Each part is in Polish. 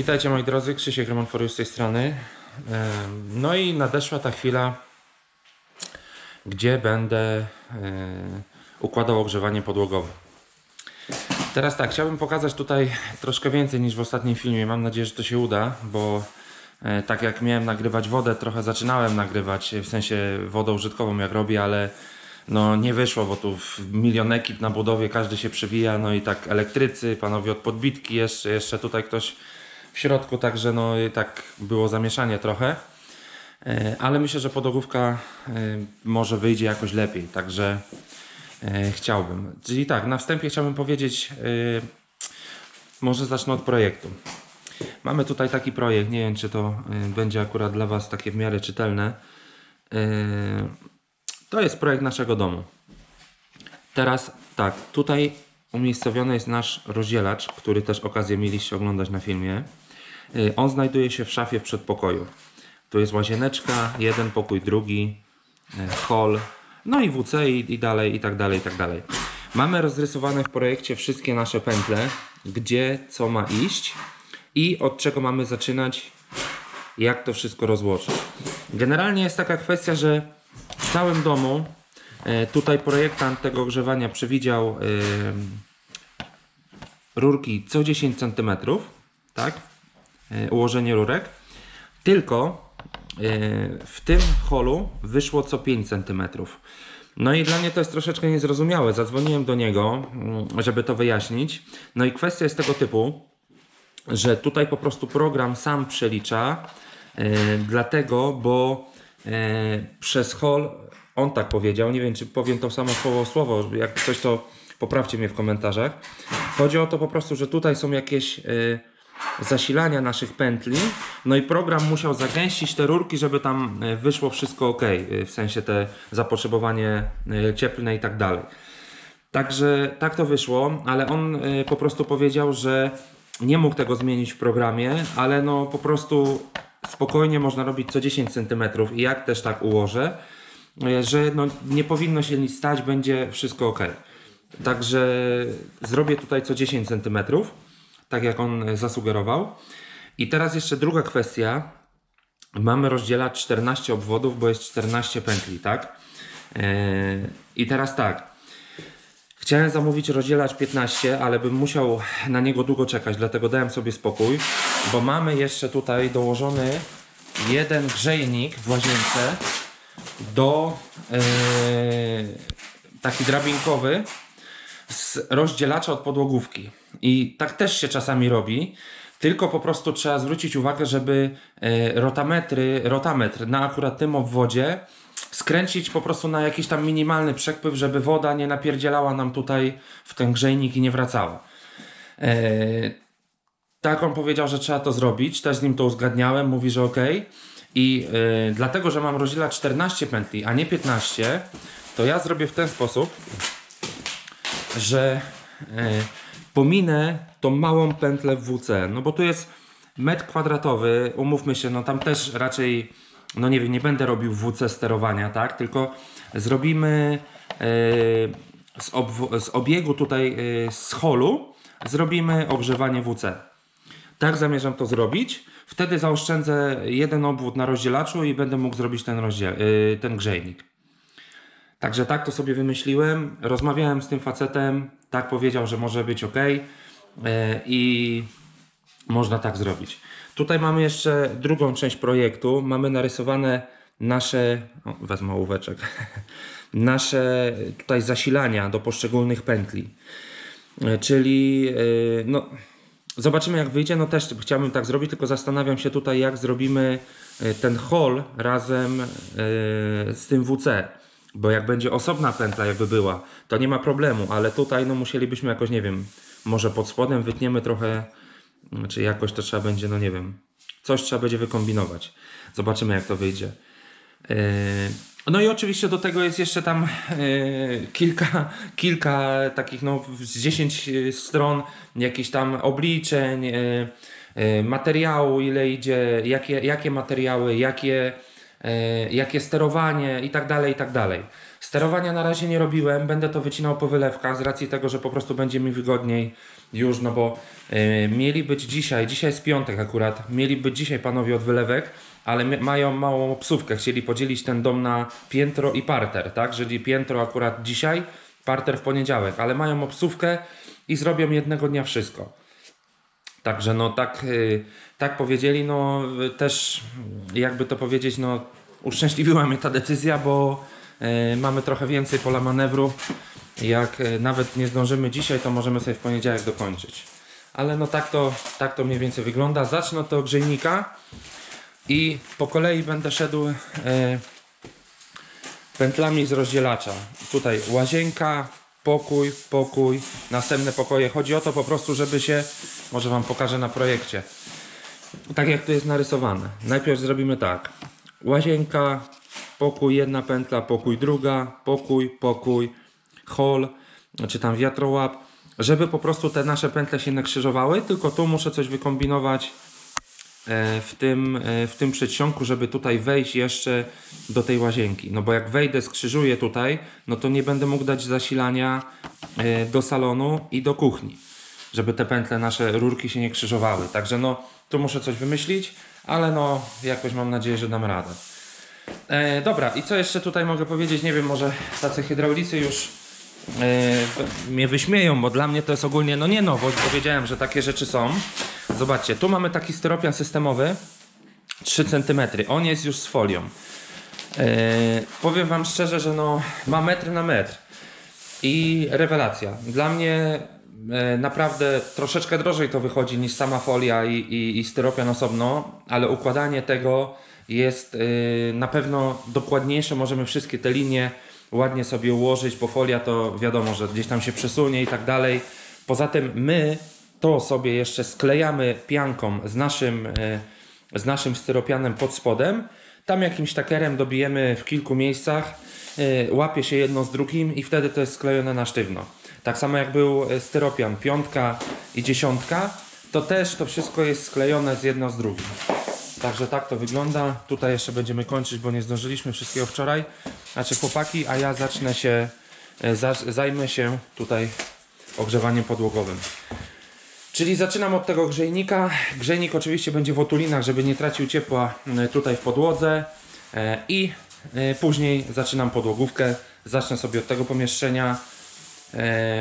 Witajcie moi drodzy, Krzysiek Remontforius z tej strony. No i nadeszła ta chwila, gdzie będę e, układał ogrzewanie podłogowe. Teraz tak, chciałbym pokazać tutaj troszkę więcej niż w ostatnim filmie. Mam nadzieję, że to się uda, bo e, tak jak miałem nagrywać wodę, trochę zaczynałem nagrywać, w sensie wodę użytkową jak robię, ale no nie wyszło, bo tu milion ekip na budowie, każdy się przewija, no i tak elektrycy, panowie od podbitki, jeszcze, jeszcze tutaj ktoś w środku, także no tak było zamieszanie trochę. E, Ale myślę, że podłogówka e, może wyjdzie jakoś lepiej, także e, chciałbym. Czyli tak, na wstępie chciałbym powiedzieć, może zacznę od projektu. Mamy tutaj taki projekt, nie wiem czy to będzie akurat dla Was takie w miarę czytelne. To jest projekt naszego domu. Teraz tak, tutaj umiejscowiony jest nasz rozdzielacz, który też okazję mieliście oglądać na filmie. Y, On znajduje się w szafie w przedpokoju. Tu jest łazieneczka, jeden pokój, drugi, y, hall, no i WC i, i dalej, i tak dalej, i tak dalej. Mamy rozrysowane w projekcie wszystkie nasze pętle, gdzie co ma iść i od czego mamy zaczynać, jak to wszystko rozłożyć. Generalnie jest taka kwestia, że w całym domu e, tutaj projektant tego ogrzewania przewidział rurki co 10 cm, tak? E, Ułożenie rurek. Tylko e, w tym holu wyszło co 5 cm. No i dla mnie to jest troszeczkę niezrozumiałe. Zadzwoniłem do niego, mm, żeby to wyjaśnić. No i kwestia jest tego typu, że tutaj po prostu program sam przelicza, e, dlatego, bo przez hol, on tak powiedział, nie wiem czy powiem to samo słowo słowo, jak coś to poprawcie mnie w komentarzach. Chodzi o to po prostu, że tutaj są jakieś zasilania naszych pętli, no i program musiał zagęścić te rurki, żeby tam e, wyszło wszystko ok, e, w sensie te zapotrzebowanie e, cieplne i tak dalej. Także tak to wyszło, ale on po prostu powiedział, że nie mógł tego zmienić w programie, ale no po prostu spokojnie można robić co 10 cm i jak też tak ułożę, że no nie powinno się nic stać, będzie wszystko ok. Także zrobię tutaj co 10 cm, tak jak on y, zasugerował. I teraz jeszcze druga kwestia. Mamy rozdzielać 14 obwodów, bo jest 14 pętli, tak? Yy, I teraz tak. Chciałem zamówić rozdzielacz 15, ale bym musiał na niego długo czekać, dlatego dałem sobie spokój, bo mamy jeszcze tutaj dołożony jeden grzejnik w łazience do yy, taki drabinkowy z rozdzielacza od podłogówki. I tak też się czasami robi, tylko po prostu trzeba zwrócić uwagę, żeby e, rotametry, rotametr na akurat tym obwodzie skręcić po prostu na jakiś tam minimalny przepływ, żeby woda nie napierdzielała nam tutaj w ten grzejnik i nie wracała. E, tak on powiedział, że trzeba to zrobić, też z nim to uzgadniałem, mówi, że ok. I e, dlatego, że mam rozdzielać 14 pętli, a nie 15, to ja zrobię w ten sposób, że pominę tą małą pętlę w WC, no bo tu jest metr kwadratowy, umówmy się, no tam też raczej, no nie wiem, nie będę robił WC sterowania, tak, tylko zrobimy e, z, z obiegu tutaj e, z holu, zrobimy ogrzewanie WC. Tak zamierzam to zrobić. Wtedy zaoszczędzę jeden obwód na rozdzielaczu i będę mógł zrobić ten, rozdziel, e, ten grzejnik. Także tak to sobie wymyśliłem. Rozmawiałem z tym facetem, tak powiedział, że może być ok i można tak zrobić. Tutaj mamy jeszcze drugą część projektu. Mamy narysowane nasze, o, wezmę ołóweczek, nasze tutaj zasilania do poszczególnych pętli. E, Czyli e, no, zobaczymy jak wyjdzie. No też chciałbym tak zrobić, tylko zastanawiam się tutaj jak zrobimy e, ten hol razem e, z tym WC. Bo jak będzie osobna pętla jakby była, to nie ma problemu, ale tutaj no musielibyśmy jakoś, nie wiem, może pod spodem wytniemy trochę, czy jakoś to trzeba będzie, no nie wiem, coś trzeba będzie wykombinować. Zobaczymy jak to wyjdzie. Yy, No i oczywiście do tego jest jeszcze tam yy, kilka, kilka takich no z 10 stron jakichś tam obliczeń, materiału, ile idzie, jakie, jakie materiały, jakie, jakie sterowanie i tak dalej, i tak dalej. Sterowania na razie nie robiłem, będę to wycinał po wylewkach z racji tego, że po prostu będzie mi wygodniej już, no bo y, mieli być dzisiaj, dzisiaj jest piątek akurat, mieli być dzisiaj panowie od wylewek, ale mają małą obsówkę, chcieli podzielić ten dom na piętro i parter, tak? Czyli piętro akurat dzisiaj, parter w poniedziałek, ale mają obsówkę i zrobią jednego dnia wszystko. Także no tak, y, tak powiedzieli, no y, też y, jakby to powiedzieć, no uszczęśliwiła mnie ta decyzja, bo mamy trochę więcej pola manewru. Jak nawet nie zdążymy dzisiaj, to możemy sobie w poniedziałek dokończyć. Ale no tak to, tak to mniej więcej wygląda. Zacznę od grzejnika i po kolei będę szedł pętlami z rozdzielacza. Tutaj łazienka, pokój, pokój, następne pokoje. Chodzi o to po prostu, żeby się, może Wam pokażę na projekcie, tak jak to jest narysowane. Najpierw zrobimy tak. Łazienka, pokój jedna pętla, pokój druga, pokój, pokój, hol, czy tam wiatrołap, żeby po prostu te nasze pętle się nie krzyżowały, tylko tu muszę coś wykombinować w tym, e, w tym przedsionku, żeby tutaj wejść jeszcze do tej łazienki. No bo jak wejdę, skrzyżuję tutaj, no to nie będę mógł dać zasilania e, do salonu i do kuchni, żeby te pętle nasze rurki się nie krzyżowały. Także no, tu muszę coś wymyślić, ale no, jakoś mam nadzieję, że dam radę. E, dobra, i co jeszcze tutaj mogę powiedzieć? Nie wiem, może tacy hydraulicy już e, mnie wyśmieją, bo dla mnie to jest ogólnie, no nie nowość, bo wiedziałem, że takie rzeczy są. Zobaczcie, tu mamy taki styropian systemowy, 3 cm. On jest już z folią. E, powiem Wam szczerze, że no, ma metr na metr. I rewelacja. Dla mnie e, naprawdę troszeczkę drożej to wychodzi niż sama folia i, i, i styropian osobno, ale układanie tego jest e, na pewno dokładniejsze. Możemy wszystkie te linie ładnie sobie ułożyć, bo folia to wiadomo, że gdzieś tam się przesunie i tak dalej. Poza tym my to sobie jeszcze sklejamy pianką z naszym, e, z naszym styropianem pod spodem. Tam jakimś takerem dobijemy w kilku miejscach, e, łapie się jedno z drugim i wtedy to jest sklejone na sztywno. Tak samo jak był e, styropian piątka i dziesiątka, to też to wszystko jest sklejone z jedno z drugim. Także tak to wygląda. Tutaj jeszcze będziemy kończyć, bo nie zdążyliśmy wszystkiego wczoraj. Znaczy chłopaki, a ja zacznę się, za, zajmę się tutaj ogrzewaniem podłogowym. Czyli zaczynam od tego grzejnika. Grzejnik oczywiście będzie w otulinach, żeby nie tracił ciepła e, tutaj w podłodze. E, I e, później zaczynam podłogówkę. Zacznę sobie od tego pomieszczenia.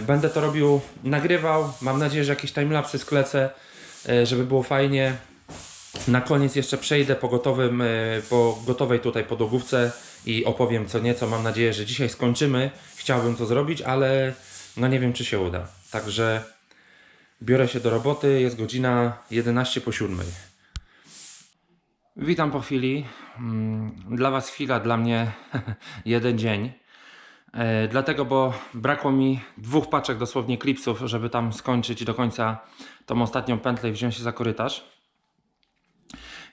Będę to robił, nagrywał. Mam nadzieję, że jakieś timelapsy sklecę, żeby było fajnie. Na koniec jeszcze przejdę po, gotowym, po gotowej tutaj podłogówce i opowiem co nieco. Mam nadzieję, że dzisiaj skończymy. Chciałbym to zrobić, ale no nie wiem czy się uda. Także biorę się do roboty. Jest godzina 11 po 7. Witam po chwili. Mm, Dla Was chwila, dla mnie jeden dzień. E, Dlatego, bo brakło mi dwóch paczek dosłownie klipsów, żeby tam skończyć do końca tą ostatnią pętlę i wziąć się za korytarz.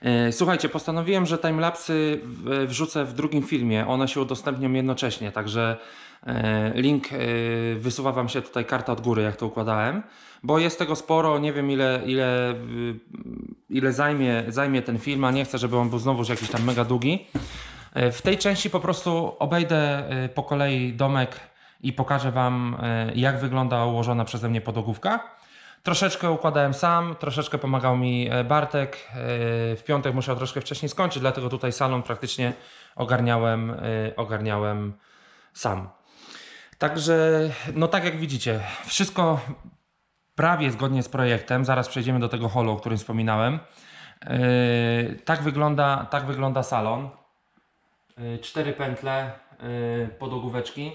E, Słuchajcie, postanowiłem, że timelapsy wrzucę w drugim filmie. One się udostępnią jednocześnie, także link e, wysuwa Wam się tutaj karta od góry, jak to układałem, bo jest tego sporo. Nie wiem, ile, ile, y, ile zajmie, zajmie ten film, a nie chcę, żeby on był znowuż jakiś tam mega długi. E, W tej części po prostu obejdę e, po kolei domek i pokażę Wam, e, jak wygląda ułożona przeze mnie podłogówka. Troszeczkę układałem sam, troszeczkę pomagał mi e, Bartek. E, W piątek musiał troszkę wcześniej skończyć, dlatego tutaj salon praktycznie ogarniałem, e, ogarniałem sam. Także, no tak jak widzicie, wszystko prawie zgodnie z projektem. Zaraz przejdziemy do tego holu, o którym wspominałem. E, Tak wygląda, tak wygląda salon. E, Cztery pętle, e, podłogóweczki.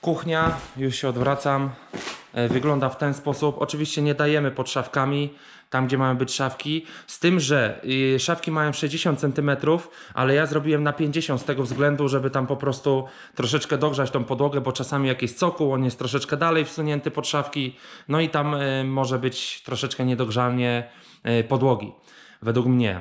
Kuchnia, już się odwracam, e, wygląda w ten sposób. Oczywiście nie dajemy pod szafkami, tam gdzie mają być szafki, z tym, że y, szafki mają 60 cm, ale ja zrobiłem na 50 z tego względu, żeby tam po prostu troszeczkę dogrzać tą podłogę, bo czasami jak jest cokół, on jest troszeczkę dalej wsunięty pod szafki, no i tam y, może być troszeczkę niedogrzanie y, podłogi, według mnie.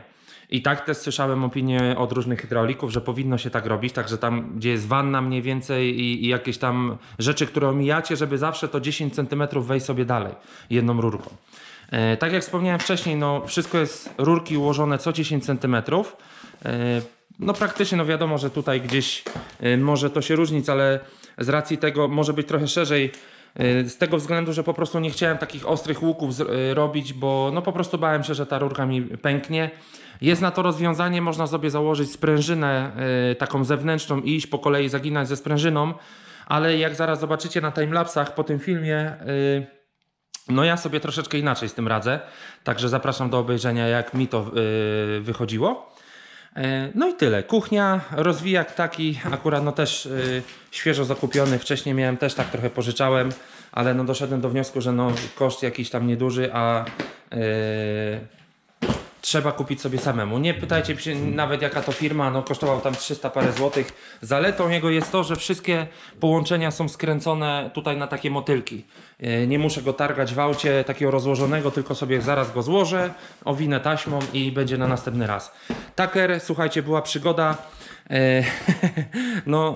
I tak też słyszałem opinie od różnych hydraulików, że powinno się tak robić, także tam, gdzie jest wanna mniej więcej i, i jakieś tam rzeczy, które omijacie, żeby zawsze to 10 cm wejść sobie dalej jedną rurką. E, tak jak wspomniałem wcześniej, no wszystko jest rurki ułożone co 10 cm. E, no praktycznie, no wiadomo, że tutaj gdzieś e, może to się różnić, ale z racji tego może być trochę szerzej Z tego względu, że po prostu nie chciałem takich ostrych łuków robić, bo no po prostu bałem się, że ta rurka mi pęknie. Jest na to rozwiązanie, można sobie założyć sprężynę taką zewnętrzną i iść po kolei zaginać ze sprężyną, ale jak zaraz zobaczycie na timelapsach po tym filmie, no ja sobie troszeczkę inaczej z tym radzę, także zapraszam do obejrzenia jak mi to y, wychodziło. E, No i tyle. Kuchnia, rozwijak taki, akurat no też y, świeżo zakupiony. Wcześniej miałem też tak trochę pożyczałem, ale no doszedłem do wniosku, że no koszt jakiś tam nieduży, a y, trzeba kupić sobie samemu. Nie pytajcie się nawet jaka to firma, no kosztował tam 300 parę złotych. Zaletą jego jest to, że wszystkie połączenia są skręcone tutaj na takie motylki. E, Nie muszę go targać w aucie takiego rozłożonego, tylko sobie zaraz go złożę, owinę taśmą i będzie na następny raz. Taker, słuchajcie, była przygoda. E, no,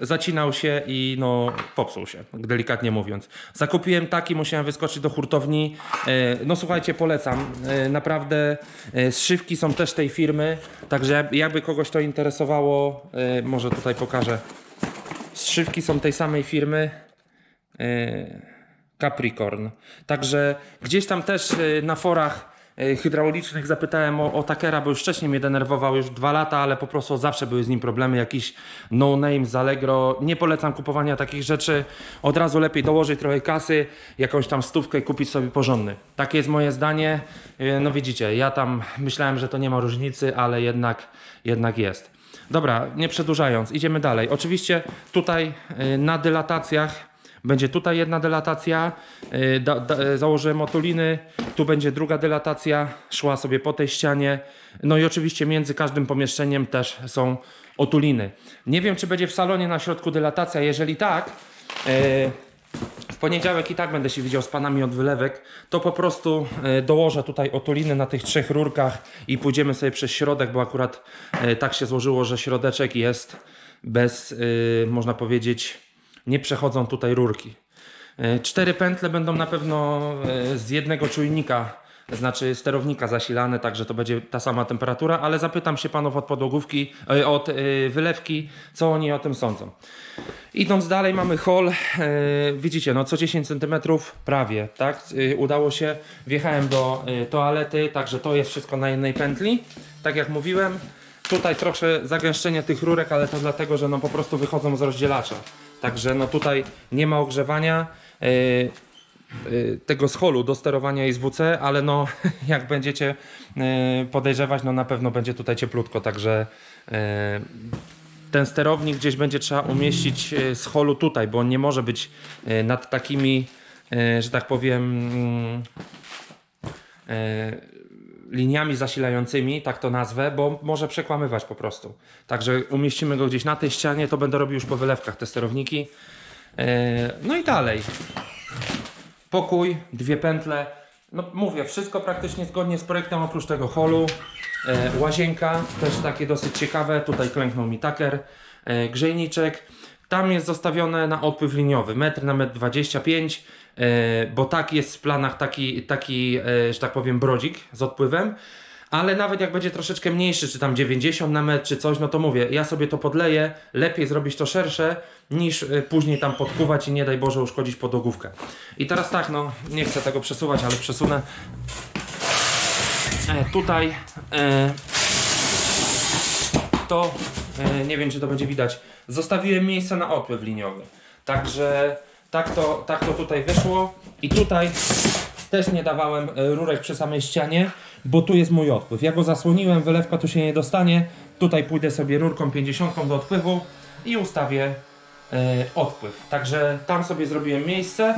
e, zacinał się i no, popsuł się, delikatnie mówiąc. Zakupiłem taki, musiałem wyskoczyć do hurtowni. E, no słuchajcie, polecam. Naprawdę zszywki są też tej firmy, także jakby kogoś to interesowało, może tutaj pokażę. Zszywki są tej samej firmy. Capricorn. Także gdzieś tam też na forach hydraulicznych zapytałem o, o Takera, bo już wcześniej mnie denerwował już dwa lata, ale po prostu zawsze były z nim problemy, jakiś no name z Allegro. Nie polecam kupowania takich rzeczy. Od razu lepiej dołożyć trochę kasy, jakąś tam stówkę i kupić sobie porządny. Takie jest moje zdanie. E, No widzicie, ja tam myślałem, że to nie ma różnicy, ale jednak, jednak jest. Dobra, nie przedłużając, idziemy dalej. Oczywiście tutaj e, na dylatacjach będzie tutaj jedna dylatacja, y, da, da, y, założyłem otuliny, tu będzie druga dylatacja, szła sobie po tej ścianie. No i oczywiście między każdym pomieszczeniem też są otuliny. Nie wiem, czy będzie w salonie na środku dylatacja, jeżeli tak, y, w poniedziałek i tak będę się widział z panami od wylewek, to po prostu dołożę tutaj otuliny na tych trzech rurkach i pójdziemy sobie przez środek, bo akurat tak się złożyło, że środeczek jest bez, można powiedzieć, nie przechodzą tutaj rurki. E, Cztery pętle będą na pewno e, z jednego czujnika, znaczy sterownika zasilane, także to będzie ta sama temperatura, ale zapytam się panów od podłogówki, e, od wylewki, co oni o tym sądzą. Idąc dalej mamy hol, widzicie, no co 10 cm prawie, tak, udało się, wjechałem do toalety, także to jest wszystko na jednej pętli, tak jak mówiłem, tutaj trochę zagęszczenie tych rurek, ale to dlatego, że no po prostu wychodzą z rozdzielacza, także no tutaj nie ma ogrzewania, e, y, tego scholu do sterowania SWC, ale no jak będziecie y, podejrzewać, no na pewno będzie tutaj cieplutko, także ten sterownik gdzieś będzie trzeba umieścić y, z holu tutaj, bo on nie może być nad takimi, że tak powiem, mm, liniami zasilającymi, tak to nazwę, bo może przekłamywać po prostu. Także umieścimy go gdzieś na tej ścianie, to będę robił już po wylewkach te sterowniki. Y, No i dalej pokój, dwie pętle. No mówię, wszystko praktycznie zgodnie z projektem oprócz tego holu. E, łazienka, też takie dosyć ciekawe. Tutaj klęknął mi taker. E, grzejniczek. Tam jest zostawione na odpływ liniowy, metr na metr 25, e, bo tak jest w planach taki, taki e, że tak powiem, brodzik z odpływem. Ale nawet jak będzie troszeczkę mniejszy, czy tam 90 na metr, czy coś, no to mówię, ja sobie to podleję, lepiej zrobić to szersze, niż y, później tam podkuwać i nie daj Boże uszkodzić podłogówkę. I teraz tak, no, nie chcę tego przesuwać, ale przesunę. E, tutaj e, to, e, nie wiem czy to będzie widać, zostawiłem miejsce na odpływ liniowy. Także tak to, tak to tutaj wyszło i tutaj też nie dawałem e, rurek przy samej ścianie, bo tu jest mój odpływ. Ja go zasłoniłem, wylewka tu się nie dostanie. Tutaj pójdę sobie rurką 50 do odpływu i ustawię e, odpływ. Także tam sobie zrobiłem miejsce.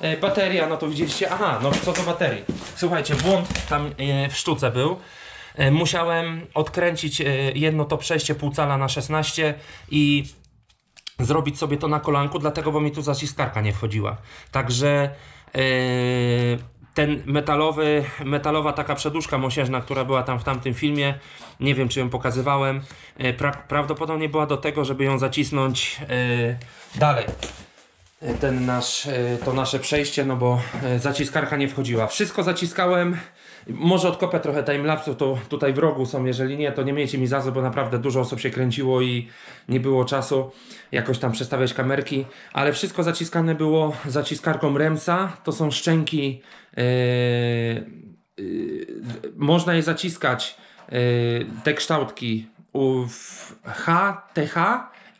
E, bateria, no to widzieliście, aha, no co do baterii. Słuchajcie, błąd tam w sztuce był. Musiałem odkręcić jedno to przejście pół cala na 16 i zrobić sobie to na kolanku, dlatego bo mi tu zaciskarka nie wchodziła. Także yy, ten metalowy, metalowa taka przeduszka mosiężna, która była tam w tamtym filmie, nie wiem czy ją pokazywałem, yy, pra, prawdopodobnie była do tego, żeby ją zacisnąć yy, dalej. Ten nasz, to nasze przejście, no bo zaciskarka nie wchodziła. Wszystko zaciskałem, Może odkopię trochę timelapsów, to tutaj w rogu są, jeżeli nie, to nie miejcie mi za bo naprawdę dużo osób się kręciło i nie było czasu jakoś tam przestawiać kamerki, ale wszystko zaciskane było zaciskarką Remsa, to są szczęki, yy, yy, można je zaciskać, yy, te kształtki H, TH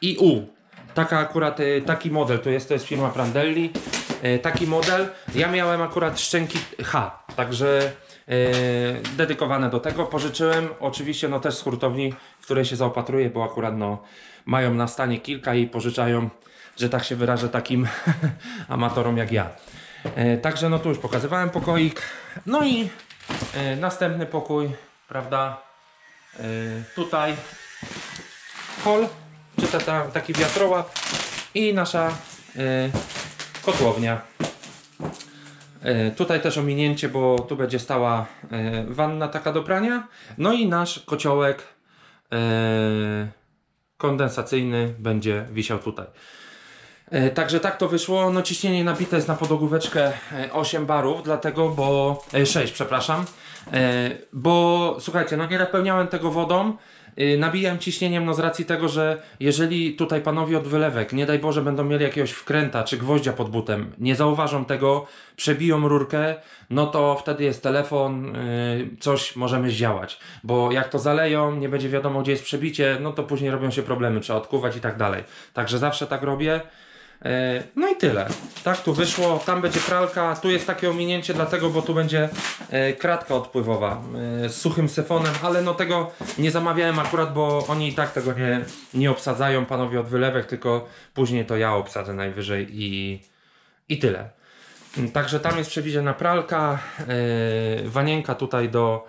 i U. Taka akurat, taki model, to jest, to jest firma Prandelli, taki model. Ja miałem akurat szczęki H, także dedykowane do tego. Pożyczyłem, oczywiście no też z hurtowni, w której się zaopatruję, bo akurat no mają na stanie kilka i pożyczają, że tak się wyrażę, takim amatorom jak ja. Y, Także no tu już pokazywałem pokoik. No i y, następny pokój, prawda? Tutaj hol, czy ta, ta, taki wiatrołap i nasza kotłownia. Y, tutaj też ominięcie, bo tu będzie stała y, wanna taka do prania. No i nasz kociołek y, kondensacyjny będzie wisiał tutaj. E, Także tak to wyszło. No ciśnienie nabite jest na podogóweczkę e, 8 barów, dlatego, bo... e, 6, przepraszam. E, Bo słuchajcie, no nie napełniałem tego wodą. E, Nabijałem ciśnieniem no z racji tego, że jeżeli tutaj panowie od wylewek, nie daj Boże, będą mieli jakiegoś wkręta czy gwoździa pod butem, nie zauważą tego, przebiją rurkę, no to wtedy jest telefon, y, coś możemy zdziałać. Bo jak to zaleją, nie będzie wiadomo gdzie jest przebicie, no to później robią się problemy, trzeba odkuwać i tak dalej. Także zawsze tak robię. E, No i tyle. Tak tu wyszło. Tam będzie pralka. Tu jest takie ominięcie, dlatego, bo tu będzie e, kratka odpływowa e, z suchym syfonem, ale no tego nie zamawiałem akurat, bo oni i tak tego nie, nie obsadzają, panowie od wylewek, tylko później to ja obsadzę najwyżej i, i tyle. Mm, Także tam jest przewidziana pralka, wanienka tutaj do,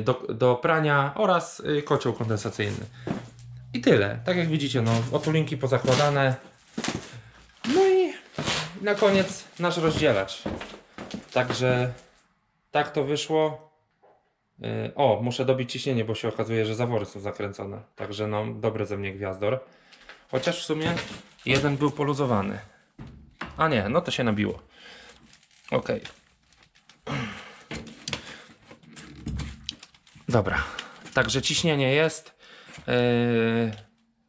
do, do prania oraz kocioł kondensacyjny. I tyle. Tak jak widzicie, no, otulinki pozakładane. Na koniec nasz rozdzielacz. Także tak to wyszło. Yy, o, muszę dobić ciśnienie, bo się okazuje, że zawory są zakręcone. Także no, dobre ze mnie gwiazdor. Chociaż w sumie jeden był poluzowany. A nie, no to się nabiło. Okej. Dobra. Także ciśnienie jest. Yy,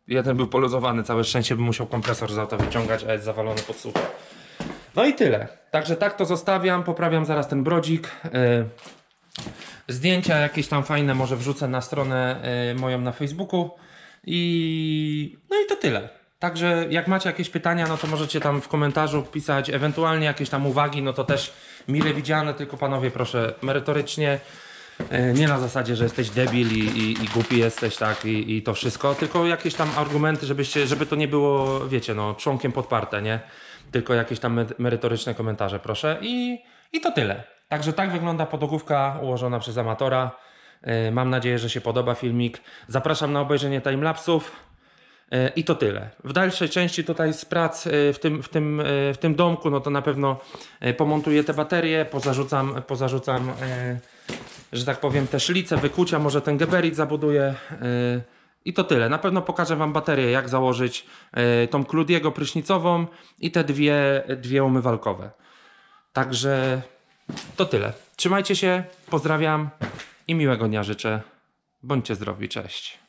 jeden był poluzowany, całe szczęście bym musiał kompresor z auta wyciągać, a jest zawalony pod sucho. No i tyle. Także tak to zostawiam, poprawiam zaraz ten brodzik. Yy, zdjęcia jakieś tam fajne może wrzucę na stronę yy, moją na Facebooku. I no i to tyle. Także jak macie jakieś pytania, no to możecie tam w komentarzu pisać, ewentualnie jakieś tam uwagi, no to też mile widziane, tylko panowie proszę merytorycznie. E, Nie na zasadzie, że jesteś debil i, i, i głupi jesteś, tak, i, i to wszystko, tylko jakieś tam argumenty, żebyście, żeby to nie było, wiecie, no, członkiem podparte, nie? Tylko jakieś tam me- merytoryczne komentarze, proszę. I, I to tyle. Także tak wygląda podogówka ułożona przez amatora. E, Mam nadzieję, że się podoba filmik. Zapraszam na obejrzenie timelapsów. E, I to tyle. W dalszej części tutaj z prac e, w tym, w tym, w tym domku, no to na pewno pomontuję te baterie, pozarzucam, pozarzucam że tak powiem, te szlice, wykucia, może ten geberit zabuduję. I to tyle. Na pewno pokażę Wam baterię, jak założyć e, tą Cludiego prysznicową i te dwie, dwie umywalkowe. Także to tyle. Trzymajcie się, pozdrawiam i miłego dnia życzę. Bądźcie zdrowi, cześć.